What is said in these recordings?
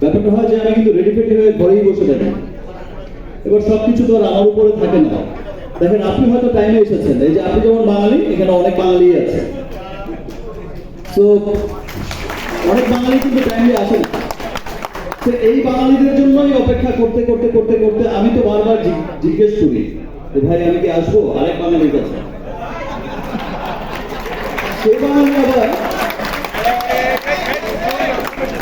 ব্যাপারটা হয় যে আমি কিন্তু রেডি ফেডি হয়ে ঘরেই বসে থাকি। এবার তো আর আমার উপরে থাকে না। দেখেন, আপনি হয়তো টাইমে এসেছেন। এই যে আপনি যেমন বাঙালি, এখানে অনেক বাঙালি আছে। তো অনেক বাঙালি কিন্তু টাইমে আসে তো এই বাঙালিদের জন্যই অপেক্ষা করতে করতে করতে করতে আমি তো বারবার জিজ্ঞেস করি যে, ভাই, আমি কি আসব? আরেক বাঙালির কাছে সেই বাঙালি আবার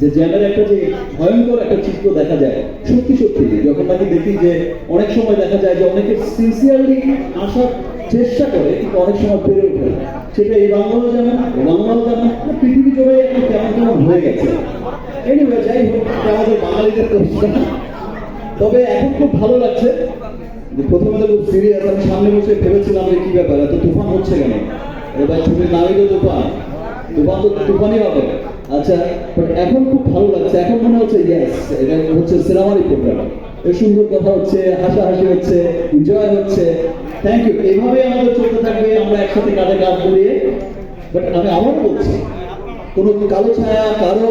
যে জ্যামের একটা যে ভয়ঙ্কর একটা চিত্র দেখা যায়, সত্যি সত্যি যখন নাকি দেখি যে অনেক সময় দেখা যায় যে অনেকে সিনসিয়ারলি আসার চেষ্টা করে, কিন্তু অনেক সময় পেরে ওঠে না। সেটা এই বাংলাও যেমন ও বাংলাও মানে পৃথিবী জুড়ে একটু কেমন কেমন হয়ে গেছে। এনিওয়ে যাই হোক, আমাদের বাঙালিদের প্রশ্ন। তবে এখন খুব ভালো লাগছে যে প্রথমে তো খুব সিরিয়াস আমি সামনে বসে ভেবেছিলাম যে কি ব্যাপার, এত তুফান হচ্ছে কেন? এবার ছবির নামই তো তুফান। তুফান তো তুফানই হবে আচ্ছা but এখন খুব ভালো লাগছে। এখন মনে হচ্ছে ইয়েস এটা হচ্ছে সিনেমারই প্রোগ্রাম। সুন্দর কথা হচ্ছে, হাসাহাসি হচ্ছে এনজয় হচ্ছে। থ্যাংক ইউ এইভাবে আমাদের চলতে থাকবে, আমরা একসাথে কাঁধে কাঁধ মিলিয়ে বাট আমি আবার বলছি, কোনো কালো ছায়া, কারও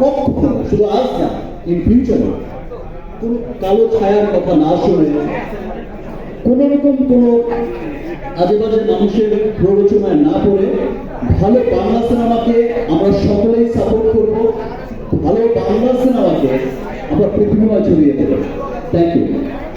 কখনো, শুধু আজ না ইন ফিউচার কোনো কালো ছায়ার কথা না শুনে কোনো রকম কোনো আজে বাজে মানুষের প্ররোচনায় না পড়ে ভালো বাংলা সিনেমাকে आपल्या प्रतिमेला चलूया थँक्यू